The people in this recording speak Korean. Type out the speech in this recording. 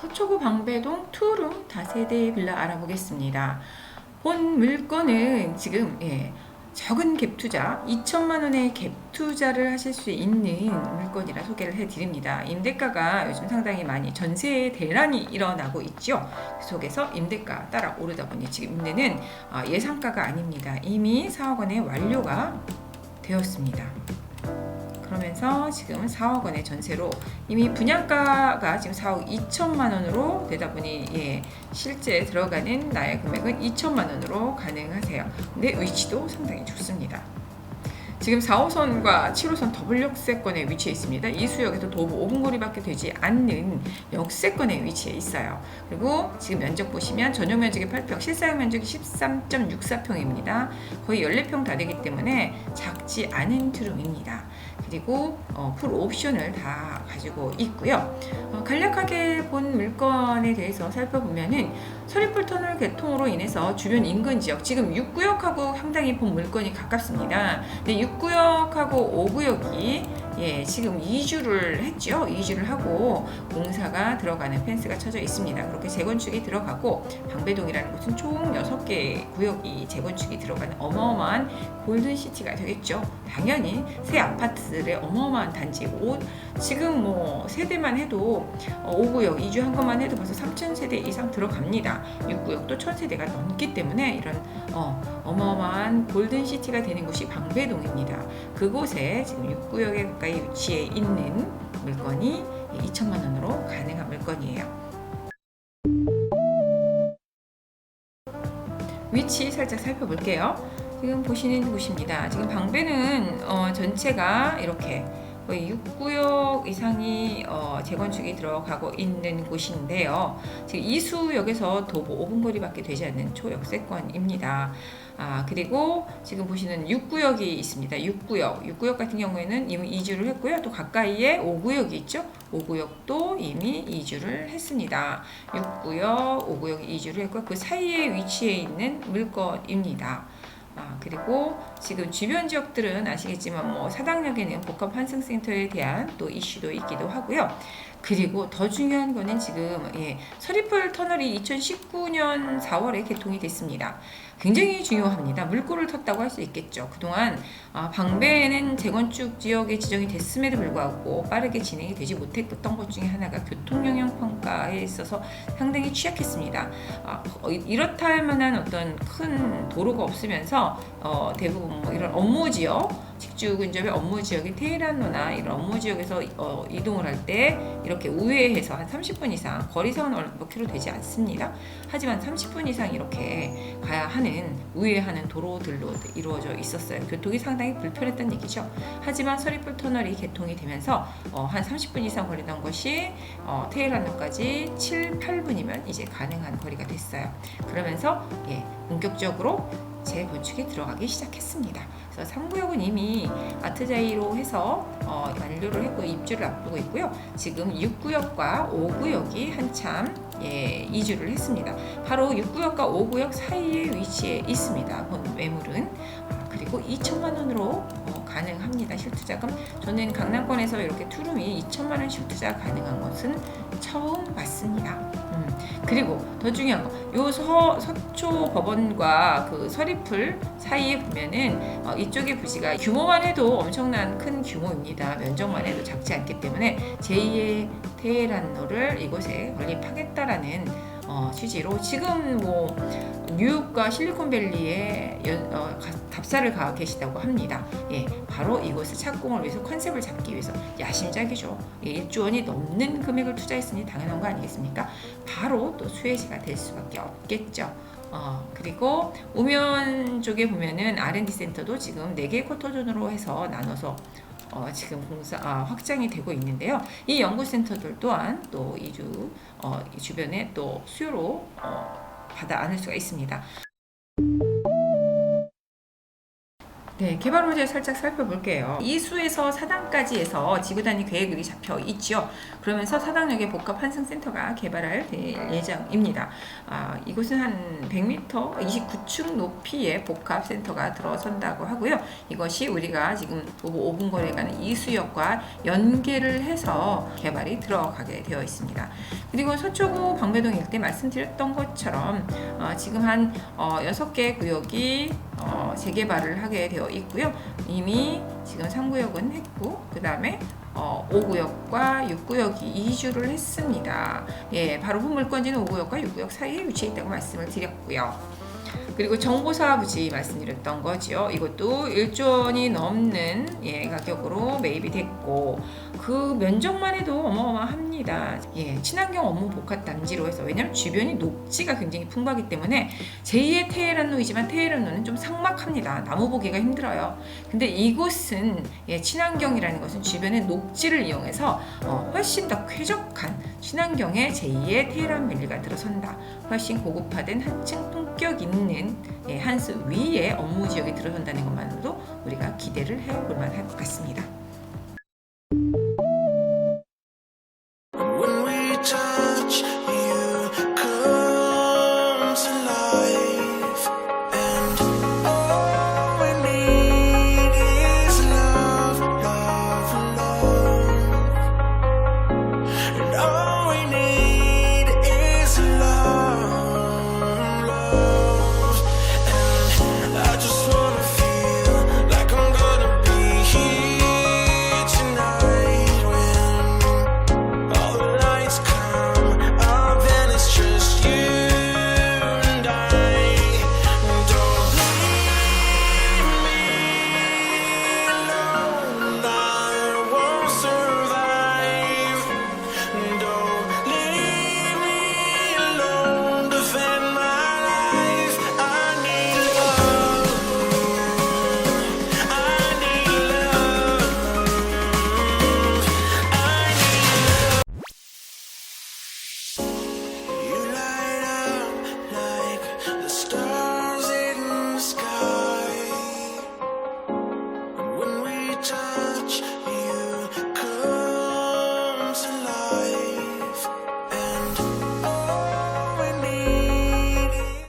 서초구 방배동 투룸 다세대 빌라 알아보겠습니다. 본 물건은 지금 예, 적은 갭 투자 2천만 원의 갭 투자를 하실 수 있는 물건이라 소개를 해드립니다. 임대가가 요즘 상당히 많이 전세 대란이 일어나고 있죠. 그 속에서 임대가 따라 오르다 보니 지금 임대는 아, 예상가가 아닙니다. 이미 4억 원의 완료가 되었습니다. 그러면서 지금 4억 원의 전세로 이미 분양가가 지금 4억 2천만 원으로 되다 보니 예, 실제 들어가는 나의 금액은 2천만 원으로 가능하세요. 근데 위치도 상당히 좋습니다. 지금 4호선과 7호선 더블 역세권에 위치해 있습니다. 이 수역에서 도보 5분 거리밖에 되지 않는 역세권에 위치해 있어요. 그리고 지금 면적 보시면 전용 면적이 8평, 실사용 면적이 13.64평입니다. 거의 14평 다 되기 때문에 작지 않은 투룸입니다. 그리고 어, 풀 옵션을 다 가지고 있고요. 어, 간략하게 본 물건에 대해서 살펴보면은 서리풀 터널 개통으로 인해서 주변 인근 지역 지금 6구역하고 상당히 본 물건이 가깝습니다. 근데 6구역하고 5구역이 예, 지금 이주를 했죠. 이주를 하고 공사가 들어가는 펜스가 쳐져 있습니다. 그렇게 재건축이 들어가고 방배동이라는 곳은 총 6개 구역이 재건축이 들어가는 어마어마한 골든시티가 되겠죠. 당연히 새 아파트들의 어마어마한 단지고 지금 뭐 세대만 해도 어, 5구역 이주한 것만 해도 벌써 3천 세대 이상 들어갑니다. 6구역도 1천 세대가 넘기 때문에 이런 어, 어마어마한 골든시티가 되는 곳이 방배동입니다. 그곳에 지금 6구역에 가까이 위치해 있는 물건이 2천만 원으로 가능한 물건이에요. 위치 살짝 살펴볼게요. 지금 보시는 곳입니다. 지금 방배는 어, 전체가 이렇게 거의 6구역 이상이 어, 재건축이 들어가고 있는 곳인데요. 지금 이수역에서 도보 5분 거리밖에 되지 않는 초역세권입니다. 아, 그리고 지금 보시는 6구역이 있습니다. 6구역. 6구역 같은 경우에는 이미 이주를 했고요. 또 가까이에 5구역이 있죠. 5구역도 이미 이주를 했습니다. 6구역, 5구역 이주를 했고 그 사이에 위치해 있는 물건입니다. 아, 그리고 지금 주변 지역들은 아시겠지만 뭐 사당역에는 복합 환승센터에 대한 또 이슈도 있기도 하고요. 그리고 더 중요한 거는 지금 예, 서리풀 터널이 2019년 4월에 개통이 됐습니다. 굉장히 중요합니다. 물꼬를 텄다고 할 수 있겠죠. 그동안 아, 방배는 재건축 지역에 지정이 됐음에도 불구하고 빠르게 진행이 되지 못했던 것 중에 하나가 교통 영향 평가에 있어서 상당히 취약했습니다. 아, 어, 이렇다 할 만한 어떤 큰 도로가 없으면서 어, 대부분 뭐 이런 업무 지역 직주 근접의 업무 지역인 테헤란로나 이런 업무 지역에서 어, 이동을 할 때 이렇게 우회해서 한 30분 이상 거리상은 얼- 몇 킬로 되지 않습니다. 하지만 30분 이상 이렇게 가야 하는 우회하는 도로들로 이루어져 있었어요. 교통이 상당히 불편했던 얘기죠. 하지만 서리풀 터널이 개통이 되면서 어, 한 30분 이상 걸리던 것이 어, 테헤란로까지 7, 8분이면 이제 가능한 거리가 됐어요. 그러면서 예, 본격적으로 재건축이 들어가기 시작했습니다. 그래서 3구역은 이미 아트자이로 해서 어, 완료를 했고 입주를 앞두고 있고요. 지금 6구역과 5구역이 한참 예, 이주를 했습니다. 바로 6구역과 5구역 사이에 위치해 있습니다. 본 매물은 아, 그리고 2천만 원으로 어, 가능합니다. 실투자금 저는 강남권에서 이렇게 투룸이 2천만 원 실투자 가능한 것은 처음 봤습니다. 음, 그리고 더 중요한 거, 요 서, 서초 법원과 그 서리풀 사이에 보면은 어, 이쪽의 부지가 규모만 해도 엄청난 큰 규모입니다. 면적만 해도 작지 않기 때문에 제2의 테헤란로를 이곳에 건립하겠다라는 어, 취지로 지금 뭐 뉴욕과 실리콘밸리에 연, 어, 가- 답사를 가 계시다고 합니다. 예, 바로 이곳을 착공을 위해서 컨셉을 잡기 위해서 야심작이죠. 예, 1조 원이 넘는 금액을 투자했으니 당연한 거 아니겠습니까? 바로 또 수혜지가 될 수밖에 없겠죠. 어, 그리고 우면 쪽에 보면은 R&D 센터도 지금 4개 쿼터존으로 해서 나눠서 어, 지금 공사 아, 확장이 되고 있는데요. 이 연구센터들 또한 또 이주 어, 이 주변에 또 수요로 어, 받아 안을 수가 있습니다. 네, 개발 호재 살짝 살펴볼게요. 이수에서 사당까지 해서 지구 단위 계획이 잡혀 있죠. 그러면서 사당역에 복합 환승센터가 개발할 될 예정입니다. 아, 이곳은 한 100m, 29층 높이의 복합 센터가 들어선다고 하고요. 이것이 우리가 지금 5분 거리에 가는 이수역과 연계를 해서 개발이 들어가게 되어 있습니다. 그리고 서초구 방배동 일대 말씀드렸던 것처럼 어, 지금 한 어, 6개 구역이 어, 재개발을 하게 되어 있고요. 이미 지금 3구역은 했고 그 다음에 어, 5구역과 6구역이 이주를 했습니다. 예, 바로 후물권지는 5구역과 6구역 사이에 위치해 있다고 말씀을 드렸고요. 그리고 정보사 부지 말씀드렸던 거죠. 이것도 1조 원이 넘는 예, 가격으로 매입이 됐고 그 면적만 해도 어마어마합니다. 예, 친환경 업무 복합 단지로 해서 왜냐면 주변이 녹지가 굉장히 풍부하기 때문에 제2의 테헤란로이지만 테헤란로는 좀 삭막합니다. 나무 보기가 힘들어요. 근데 이곳은 예, 친환경이라는 것은 주변의 녹지를 이용해서 어, 훨씬 더 쾌적한 친환경의 제2의 테헤란 밸리가 들어선다. 훨씬 고급화된 한층 품격 있는 예, 한수 위에 업무 지역이 들어선다는 것만으로도 우리가 기대를 해볼 만할 것 같습니다.